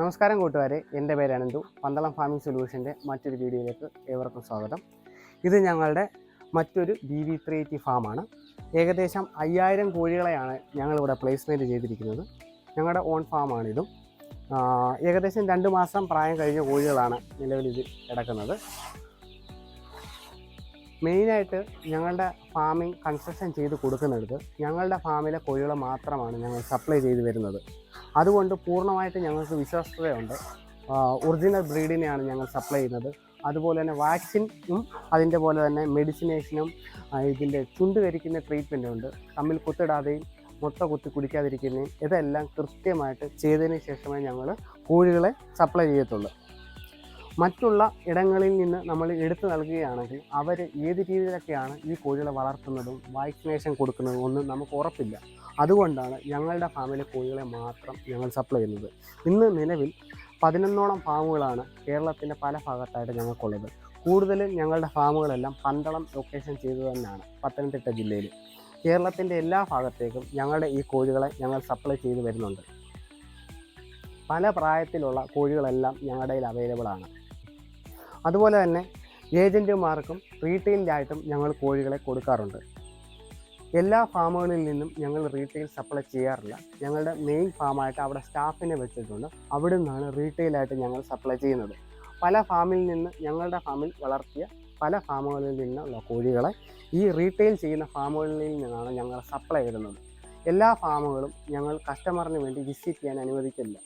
നമസ്കാരം കൂട്ടുകാരെ. എന്റെ പേര് അനന്തു. പന്തളം ഫാമിംഗ് സൊല്യൂഷന്റെ മറ്റൊരു വീഡിയോയിലേക്ക് ഏവർക്കും സ്വാഗതം. ഇത് ഞങ്ങളുടെ മറ്റൊരു ബി വി ത്രീ എയ്റ്റി ഫാമാണ് ഏകദേശം അയ്യായിരം കോഴികളെയാണ് ഞങ്ങളിവിടെ പ്ലേസ്മെന്റ് ചെയ്തിരിക്കുന്നത്. ഞങ്ങളുടെ ഓൺ ഫാമാണിതും ഏകദേശം രണ്ട് മാസം പ്രായം കഴിഞ്ഞ കോഴികളാണ് നിലവിൽ ഇത് കിടക്കുന്നത്. മെയിനായിട്ട് ഞങ്ങളുടെ ഫാമിംഗ് കൺസ്ട്രക്ഷൻ ചെയ്ത് കൊടുക്കുന്നിടത്ത് ഞങ്ങളുടെ ഫാമിലെ കോഴികളെ മാത്രമാണ് ഞങ്ങൾ സപ്ലൈ ചെയ്ത് വരുന്നത്. അതുകൊണ്ട് പൂർണമായിട്ട് ഞങ്ങൾക്ക് വിശ്വസ്തതയുണ്ട് ഒറിജിനൽ ബ്രീഡിനെയാണ് ഞങ്ങൾ സപ്ലൈ ചെയ്യുന്നത്. അതുപോലെ തന്നെ വാക്സിനും അതിന്റെ പോലെ തന്നെ മെഡിസിനേഷനും ഇതിന്റെ ചുണ്ട് കരിക്കുന്ന ട്രീറ്റ്മെന്റും ഉണ്ട്. തമ്മിൽ കുത്തിടാതെയും മുട്ട കുത്തി കുടിക്കാതിരിക്കുന്നതും ഇതെല്ലാം കൃത്യമായിട്ട് ചെയ്തതിന് ശേഷമേ ഞങ്ങൾ കോഴികളെ സപ്ലൈ ചെയ്യത്തുള്ളൂ. മറ്റുള്ള ഇടങ്ങളിൽ നിന്ന് നമ്മൾ എടുത്തു നൽകുകയാണെങ്കിൽ അവർ ഏത് രീതിയിലൊക്കെയാണ് ഈ കോഴികളെ വളർത്തുന്നതും വാക്സിനേഷൻ കൊടുക്കുന്നതും ഒന്നും നമുക്ക് ഉറപ്പില്ല. അതുകൊണ്ടാണ് ഞങ്ങളുടെ ഫാമിലെ കോഴികളെ മാത്രം ഞങ്ങൾ സപ്ലൈ ചെയ്യുന്നത്. ഇന്ന് നിലവിൽ പതിനൊന്നോളം ഫാമുകളാണ് കേരളത്തിന്റെ പല ഭാഗത്തായിട്ട് ഞങ്ങൾക്കുള്ളത്. കൂടുതലും ഞങ്ങളുടെ ഫാമുകളെല്ലാം പന്തളം ലൊക്കേഷൻ ചെയ്തു തന്നെയാണ് പത്തനംതിട്ട ജില്ലയിൽ. കേരളത്തിന്റെ എല്ലാ ഭാഗത്തേക്കും ഞങ്ങളുടെ ഈ കോഴികളെ ഞങ്ങൾ സപ്ലൈ ചെയ്തു വരുന്നുണ്ട്. പല പ്രായത്തിലുള്ള കോഴികളെല്ലാം ഞങ്ങളുടെ കയ്യിൽ അവൈലബിൾ ആണ്. അതുപോലെ തന്നെ ഏജന്റുമാർക്കും റീറ്റെയിലായിട്ടും ഞങ്ങൾ കോഴികളെ കൊടുക്കാറുണ്ട്. എല്ലാ ഫാമുകളിൽ നിന്നും ഞങ്ങൾ റീറ്റെയിൽ സപ്ലൈ ചെയ്യാറില്ല. ഞങ്ങളുടെ മെയിൻ ഫാമായിട്ട് അവിടെ സ്റ്റാഫിനെ വെച്ചിട്ടുണ്ട്. അവിടെ നിന്നാണ് റീറ്റെയിലായിട്ട് ഞങ്ങൾ സപ്ലൈ ചെയ്യുന്നത്. പല ഫാമിൽ നിന്ന് ഞങ്ങളുടെ ഫാമിൽ വളർത്തിയ പല ഫാമുകളിൽ നിന്നുള്ള കോഴികളെ ഈ റീറ്റെയിൽ ചെയ്യുന്ന ഫാമുകളിൽ നിന്നാണ് ഞങ്ങൾ സപ്ലൈ ചെയ്യുന്നത് എല്ലാ ഫാമുകളും ഞങ്ങൾ കസ്റ്റമറിന് വേണ്ടി വിസിറ്റ് ചെയ്യാൻ അനുവദിക്കില്ല.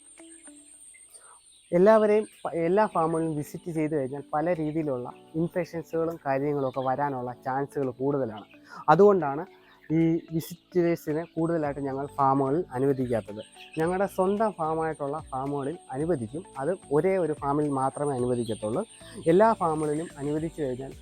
എല്ലാവരെയും എല്ലാ ഫാമുകളിലും വിസിറ്റ് ചെയ്ത് കഴിഞ്ഞാൽ പല രീതിയിലുള്ള ഇൻഫെക്ഷൻസുകളും കാര്യങ്ങളും ഒക്കെ വരാനുള്ള ചാൻസുകൾ കൂടുതലാണ്. അതുകൊണ്ടാണ് ഈ വിസിറ്റേഴ്സിനെ കൂടുതലായിട്ട് ഞങ്ങൾ ഫാമുകളിൽ അനുവദിക്കാത്തത്. ഞങ്ങളുടെ സ്വന്തം ഫാമായിട്ടുള്ള ഫാമുകളിൽ അനുവദിക്കും. അത് ഒരേ ഒരു ഫാമിൽ മാത്രമേ അനുവദിക്കത്തുള്ളൂ. എല്ലാ ഫാമുകളിലും അനുവദിച്ചു കഴിഞ്ഞാൽ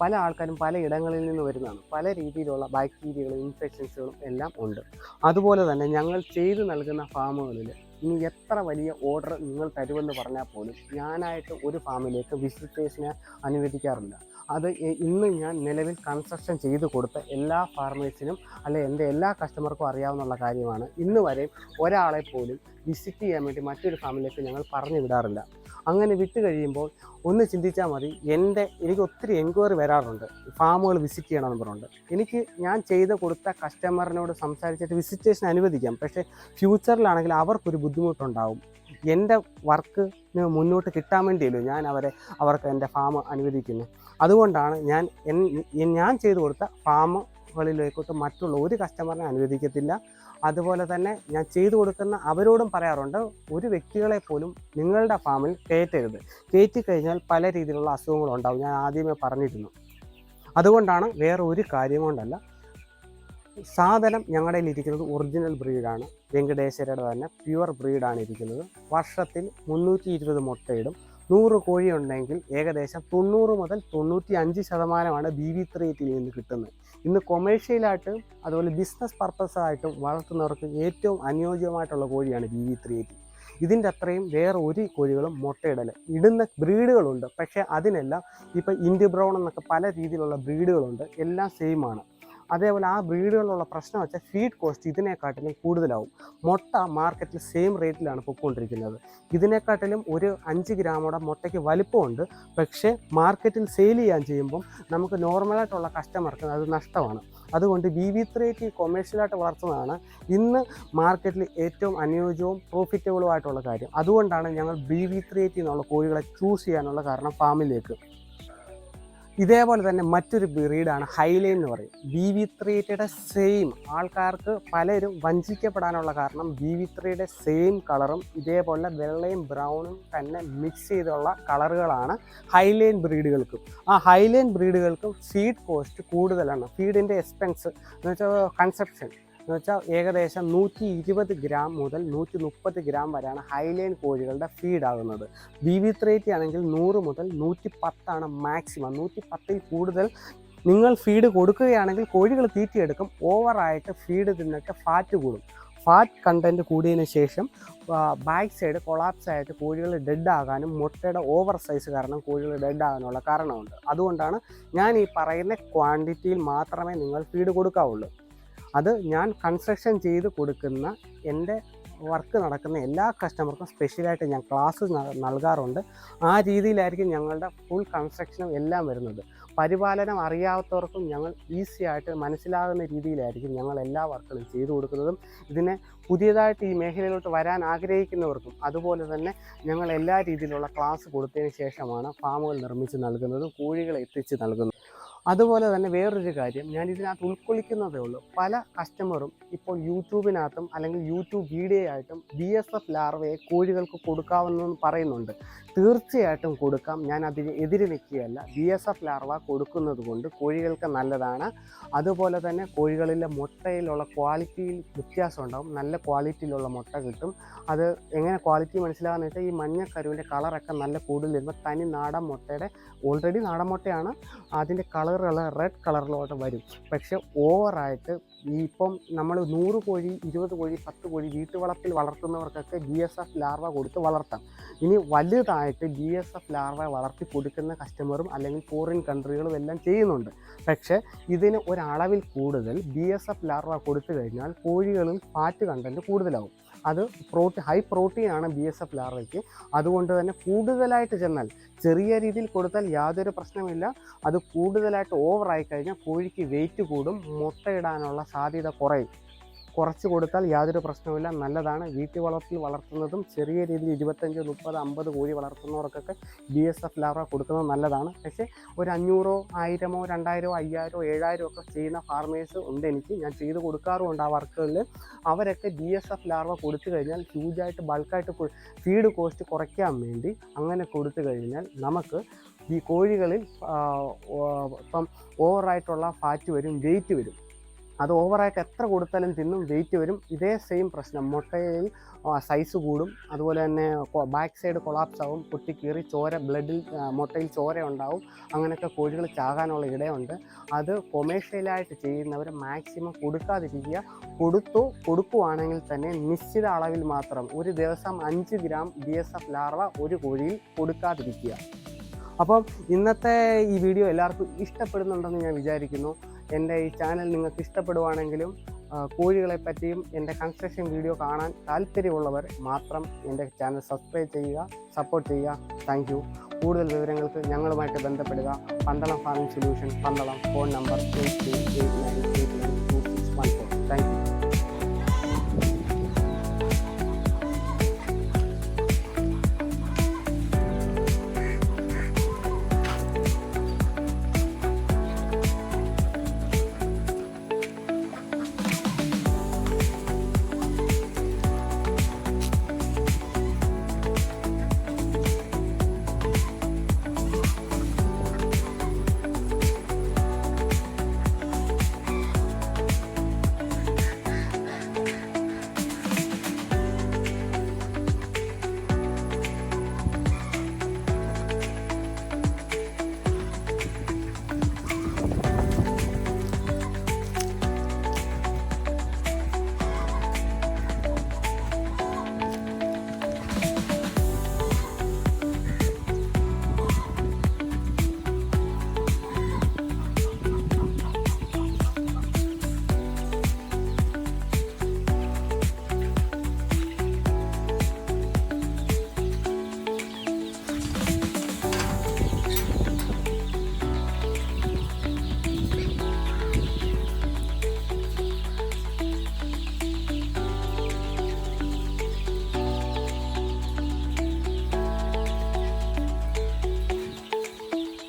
പല ആൾക്കാരും പല ഇടങ്ങളിൽ നിന്ന് വരുന്നതാണ്. പല രീതിയിലുള്ള ബാക്ടീരിയകളും ഇൻഫെക്ഷൻസുകളും എല്ലാം ഉണ്ട്. അതുപോലെ തന്നെ ഞങ്ങൾ ചെയ്തു നൽകുന്ന ഫാമുകളിൽ ഇനി എത്ര വലിയ ഓർഡർ നിങ്ങൾ തരുമെന്ന് പറഞ്ഞാൽ പോലും ഞാനായിട്ട് ഒരു ഫാമിലേക്ക് വിസിറ്റേഴ്സിനെ അനുവദിക്കാറില്ല. അത് ഇന്ന് ഞാൻ നിലവിൽ കൺസ്ട്രക്ഷൻ ചെയ്ത് കൊടുത്ത എല്ലാ ഫാർമേഴ്സിനും അല്ലെ എന്റെ എല്ലാ കസ്റ്റമർക്കും അറിയാവുന്ന കാര്യമാണ്. ഇന്ന് വരെ ഒരാളെ പോലും വിസിറ്റ് ചെയ്യാൻ വേണ്ടി മറ്റൊരു ഫാമിലേക്ക് ഞങ്ങൾ പറഞ്ഞു വിടാറില്ല. അങ്ങനെ വിട്ട് കഴിയുമ്പോൾ ഒന്ന് ചിന്തിച്ചാൽ മതി എന്റെ എനിക്ക് ഒത്തിരി എൻക്വയറി വരാറുണ്ട് ഫാമുകൾ വിസിറ്റ് ചെയ്യണമെന്ന് പറഞ്ഞുണ്ട് എനിക്ക് ഞാൻ ചെയ്ത് കൊടുത്ത കസ്റ്റമറിനോട് സംസാരിച്ചിട്ട് വിസിറ്റേഷൻ അനുവദിക്കാം പക്ഷേ ഫ്യൂച്ചറിലാണെങ്കിൽ അവർക്കൊരു ബുദ്ധിമുട്ടുണ്ടാവും. എന്റെ വർക്ക് മുന്നോട്ട് കിട്ടാൻ വേണ്ടിയല്ലോ ഞാൻ അവരെ അവർക്ക് എന്റെ ഫാം അനുവദിക്കുന്നത് അതുകൊണ്ടാണ് ഞാൻ ഞാൻ ചെയ്തു കൊടുത്ത ഫാമുകളിലേക്കോട്ട് മറ്റുള്ള ഒരു കസ്റ്റമറിനെ അനുവദിക്കത്തില്ല. അതുപോലെ തന്നെ ഞാൻ ചെയ്തു കൊടുക്കുന്ന അവരോടും പറയാറുണ്ട് ഒരു വ്യക്തികളെ പോലും നിങ്ങളുടെ ഫാമിൽ കയറ്റരുത്. കയറ്റി കഴിഞ്ഞാൽ പല രീതിയിലുള്ള അസുഖങ്ങളുണ്ടാവും ഞാൻ ആദ്യമേ പറഞ്ഞിരുന്നു. അതുകൊണ്ടാണ് വേറെ ഒരു കാര്യം കൊണ്ടല്ല. സാധനം ഞങ്ങളുടെ ഇരിക്കുന്നത് ഒറിജിനൽ ബ്രീഡാണ് വെങ്കടേശ്വരയുടെ തന്നെ പ്യുവർ ബ്രീഡാണ് ഇരിക്കുന്നത്. വർഷത്തിൽ മുന്നൂറ്റി ഇരുപത് മുട്ടയിടും. നൂറ് കോഴി ഉണ്ടെങ്കിൽ ഏകദേശം തൊണ്ണൂറ് മുതൽ തൊണ്ണൂറ്റി അഞ്ച് ശതമാനമാണ് ബി വി ത്രീ എയ്റ്റിൽ നിന്ന് കിട്ടുന്നത്. ഇന്ന് കൊമേഴ്ഷ്യലായിട്ടും അതുപോലെ ബിസിനസ് പർപ്പസായിട്ടും വളർത്തുന്നവർക്ക് ഏറ്റവും അനുയോജ്യമായിട്ടുള്ള കോഴിയാണ് ബി വി ത്രീ എയ്റ്റി ഇതിന്റെ അത്രയും വേറെ ഒരു കോഴികളും മുട്ടയിടൽ ഇടുന്ന ബ്രീഡുകളുണ്ട് പക്ഷേ അതിനെല്ലാം ഇപ്പോൾ ഇന്ത്യ ബ്രൗൺ എന്നൊക്കെ പല രീതിയിലുള്ള ബ്രീഡുകളുണ്ട് എല്ലാം സെയിം ആണ്. അതേപോലെ ആ ബ്രീഡുകളിലുള്ള പ്രശ്നം വെച്ചാൽ ഫീഡ് കോസ്റ്റ് ഇതിനെക്കാട്ടിലും കൂടുതലാവും. മുട്ട മാർക്കറ്റിൽ സെയിം റേറ്റിലാണ് പൊയ്ക്കൊണ്ടിരിക്കുന്നത്. ഇതിനെക്കാട്ടിലും ഒരു അഞ്ച് ഗ്രാമോടെ മുട്ടയ്ക്ക് വലിപ്പമുണ്ട്. പക്ഷേ മാർക്കറ്റിൽ സെയിൽ ചെയ്യാൻ ചെയ്യുമ്പം നമുക്ക് നോർമലായിട്ടുള്ള കസ്റ്റമർക്ക് അത് നഷ്ടമാണ്. അതുകൊണ്ട് വി ത്രീ ടി കൊമേഴ്ഷ്യലായിട്ട് വളർത്തുന്നതാണ് ഇന്ന് മാർക്കറ്റിൽ ഏറ്റവും അനുയോജ്യവും പ്രോഫിറ്റബിളുമായിട്ടുള്ള കാര്യം. അതുകൊണ്ടാണ് ഞങ്ങൾ ബി വി ത്രീ എന്നുള്ള കോഴികളെ ചൂസ് ചെയ്യാനുള്ള കാരണം ഫാമിലേക്ക് ഇതേപോലെ തന്നെ മറ്റൊരു ബ്രീഡാണ് ഹൈലൈൻ എന്ന് പറയും. ബി വി ത്രീയുടെ സെയിം ആൾക്കാർക്ക് പലരും വഞ്ചിക്കപ്പെടാനുള്ള കാരണം ബി വി ത്രീയുടെ സെയിം കളറും ഇതേപോലെ വെള്ളയും ബ്രൗണും തന്നെ മിക്സ് ചെയ്തുള്ള കളറുകളാണ് ഹൈലൈൻ ബ്രീഡുകൾക്കും ആ ഹൈലൈൻ ബ്രീഡുകൾക്കും ഫീഡ് കോസ്റ്റ് കൂടുതലാണ്. ഫീഡിന്റെ എക്സ്പെൻസ് എന്ന് വെച്ചാൽ കൺസെപ്ഷൻ എന്ന് വെച്ചാൽ ഏകദേശം നൂറ്റി ഇരുപത് ഗ്രാം മുതൽ നൂറ്റി മുപ്പത് ഗ്രാം വരെയാണ് ഹൈലൈൻ കോഴികളുടെ ഫീഡ് ആകുന്നത്. ബി വി ത്രേറ്റി ആണെങ്കിൽ നൂറ് മുതൽ നൂറ്റി പത്താണ് മാക്സിമം നൂറ്റി പത്തിൽ കൂടുതൽ നിങ്ങൾ ഫീഡ് കൊടുക്കുകയാണെങ്കിൽ കോഴികൾ തീറ്റിയെടുക്കും. ഓവറായിട്ട് ഫീഡ് തിന്നിട്ട് ഫാറ്റ് കൂടും. ഫാറ്റ് കണ്ടന്റ് കൂടിയതിന് ശേഷം ബാക്ക് സൈഡ് കൊളാപ്സ് ആയിട്ട് കോഴികൾ ഡെഡ് ആകാനും മുട്ടയുടെ ഓവർ സൈസ് കാരണം കോഴികൾ ഡെഡ് ആകാനുള്ള കാരണമുണ്ട്. അതുകൊണ്ടാണ് ഞാൻ ഈ പറയുന്ന ക്വാണ്ടിറ്റിയിൽ മാത്രമേ നിങ്ങൾ ഫീഡ് കൊടുക്കാവുള്ളൂ. അത് ഞാൻ കൺസ്ട്രക്ഷൻ ചെയ്ത് കൊടുക്കുന്ന എന്റെ വർക്ക് നടക്കുന്ന എല്ലാ കസ്റ്റമർക്കും സ്പെഷ്യലായിട്ട് ഞാൻ ക്ലാസ് നൽകാറുണ്ട്. ആ രീതിയിലായിരിക്കും ഞങ്ങളുടെ ഫുൾ കൺസ്ട്രക്ഷനും എല്ലാം വരുന്നത്. പരിപാലനം അറിയാത്തവർക്കും ഞങ്ങൾ ഈസി ആയിട്ട് മനസ്സിലാകുന്ന രീതിയിലായിരിക്കും ഞങ്ങൾ എല്ലാ വർക്കുകളും ചെയ്തു കൊടുക്കുന്നതും. ഇതിനെ പുതിയതായിട്ട് ഈ മേഖലയിലോട്ട് വരാൻ ആഗ്രഹിക്കുന്നവർക്കും അതുപോലെ തന്നെ ഞങ്ങൾ എല്ലാ രീതിയിലുള്ള ക്ലാസ് കൊടുത്തതിന് ശേഷമാണ് ഫാമുകൾ നിർമ്മിച്ച് നൽകുന്നതും കോഴികളെ എത്തിച്ച് നൽകുന്നതും. അതുപോലെ തന്നെ വേറൊരു കാര്യം ഞാൻ ഇതിനകത്ത് ഉൾക്കൊള്ളിക്കുന്നതേ ഉള്ളൂ. പല കസ്റ്റമറും ഇപ്പോൾ യൂട്യൂബിനകത്തും അല്ലെങ്കിൽ യൂട്യൂബ് വീഡിയോ ആയിട്ടും ബി എസ് എഫ് ലാർവയെ കോഴികൾക്ക് കൊടുക്കാമെന്ന് പറയുന്നുണ്ട്. തീർച്ചയായിട്ടും കൊടുക്കാം. ഞാൻ അതിന് എതിര് നിൽക്കുകയല്ല. ബി എസ് എഫ് ലാർവ കൊടുക്കുന്നത് കൊണ്ട് കോഴികൾക്ക് നല്ലതാണ്. അതുപോലെ തന്നെ കോഴികളിലെ മുട്ടയിലുള്ള ക്വാളിറ്റിയിൽ വ്യത്യാസം ഉണ്ടാകും നല്ല ക്വാളിറ്റിയിലുള്ള മുട്ട കിട്ടും. അത് എങ്ങനെ ക്വാളിറ്റി മനസ്സിലാകുന്ന വെച്ചാൽ ഈ മഞ്ഞ കരുവിന്റെ കളറൊക്കെ നല്ല കൂടുതൽ വരുമ്പോൾ തനി നാടൻ മുട്ടയുടെ ഓൾറെഡി നാടൻ മുട്ടയാണ്. അതിന്റെ കളറുകൾ റെഡ് കളറിലോട്ട് വരും. പക്ഷെ ഓവറായിട്ട് ഈ ഇപ്പം നമ്മൾ നൂറ് കോഴി ഇരുപത് കോഴി പത്ത് കോഴി വീട്ടുവളപ്പിൽ വളർത്തുന്നവർക്കൊക്കെ ബി എസ് എഫ് ലാർവ കൊടുത്ത് വളർത്താം. ഇനി വലുതായിട്ട് ബി എസ് എഫ് ലാർവ വളർത്തി കൊടുക്കുന്ന കസ്റ്റമറും അല്ലെങ്കിൽ ഫോറിൻ കൺട്രികളും എല്ലാം ചെയ്യുന്നുണ്ട്. പക്ഷേ ഇതിന് ഒരളവിൽ കൂടുതൽ ബി എസ് എഫ് ലാർവ കൊടുത്തു കഴിഞ്ഞാൽ കോഴികളിൽ ഫാറ്റ് കണ്ടന്റ് കൂടുതലാവും. അത് പ്രോട്ടീൻ ഹൈ പ്രോട്ടീൻ ആണ് ബി എസ് എഫ് ലാർവയ്ക്ക് അതുകൊണ്ട് തന്നെ കൂടുതലായിട്ട് ചെന്നാൽ ചെറിയ രീതിയിൽ കൊടുത്താൽ യാതൊരു പ്രശ്നമില്ല അത് കൂടുതലായിട്ട് ഓവറായി കഴിഞ്ഞാൽ കോഴിക്ക് വെയിറ്റ് കൂടും മുട്ടയിടാനുള്ള സാധ്യത കുറയും. കുറച്ച് കൊടുത്താൽ യാതൊരു പ്രശ്നവുമില്ല. നല്ലതാണ്. വീട്ടു വളർത്തിൽ വളർത്തുന്നതും ചെറിയ രീതിയിൽ ഇരുപത്തഞ്ച് മുപ്പത് അമ്പത് കോഴി വളർത്തുന്നവർക്കൊക്കെ ബി എസ് എഫ് ലാർവ കൊടുക്കുന്നത് നല്ലതാണ്. പക്ഷേ ഒരു അഞ്ഞൂറോ ആയിരമോ രണ്ടായിരമോ അയ്യായിരമോ ഏഴായിരമോ ഒക്കെ ചെയ്യുന്ന ഫാർമേഴ്സ് ഉണ്ട് എനിക്ക്. ഞാൻ ചെയ്ത് കൊടുക്കാറുമുണ്ട് ആ വർക്കുകളിൽ. അവരൊക്കെ ബി എസ് എഫ് ലാർവ കൊടുത്തു കഴിഞ്ഞാൽ ഹ്യൂജായിട്ട് ബൾക്കായിട്ട് ഫീഡ് കോസ്റ്റ് കുറയ്ക്കാൻ വേണ്ടി അങ്ങനെ കൊടുത്തു കഴിഞ്ഞാൽ നമുക്ക് ഈ കോഴികളിൽ ഇപ്പം ഓവറായിട്ടുള്ള ഫാറ്റ് വരും വെയിറ്റ് വരും. അത് ഓവറായിട്ട് എത്ര കൊടുത്താലും തിന്നും വെയിറ്റ് വരും. ഇതേ സെയിം പ്രശ്നം. മുട്ടയിൽ സൈസ് കൂടും. അതുപോലെ തന്നെ ബാക്ക് സൈഡ് കൊളാപ്സ് ആവും. കുട്ടി കീറി ചോര ബ്ലഡിൽ മുട്ടയിൽ ചോര ഉണ്ടാവും. അങ്ങനെയൊക്കെ കോഴികൾ ചാകാനുള്ള ഇടയുണ്ട്. അത് കൊമേഴ്ഷ്യലായിട്ട് ചെയ്യുന്നവർ മാക്സിമം കൊടുക്കാതിരിക്കുക. കൊടുത്തു കൊടുക്കുവാണെങ്കിൽ തന്നെ നിശ്ചിത അളവിൽ മാത്രം ഒരു ദിവസം അഞ്ച് gram B S F larva ഒരു കോഴിയിൽ കൊടുക്കാതിരിക്കുക. അപ്പം ഇന്നത്തെ ഈ വീഡിയോ എല്ലാവർക്കും ഇഷ്ടപ്പെടുന്നുണ്ടെന്ന് ഞാൻ വിചാരിക്കുന്നു. എന്റെ ഈ ചാനൽ നിങ്ങൾക്ക് ഇഷ്ടപ്പെടുവാണെങ്കിലും കോഴികളെ പറ്റിയും എന്റെ കൺസ്ട്രക്ഷൻ വീഡിയോ കാണാൻ താല്പര്യമുള്ളവർ മാത്രം എന്റെ ചാനൽ സബ്സ്ക്രൈബ് ചെയ്യുക സപ്പോർട്ട് ചെയ്യുക. താങ്ക് കൂടുതൽ വിവരങ്ങൾക്ക് ഞങ്ങളുമായിട്ട് ബന്ധപ്പെടുക. Pandalam farming solution Pandalam phone number eight three eight nine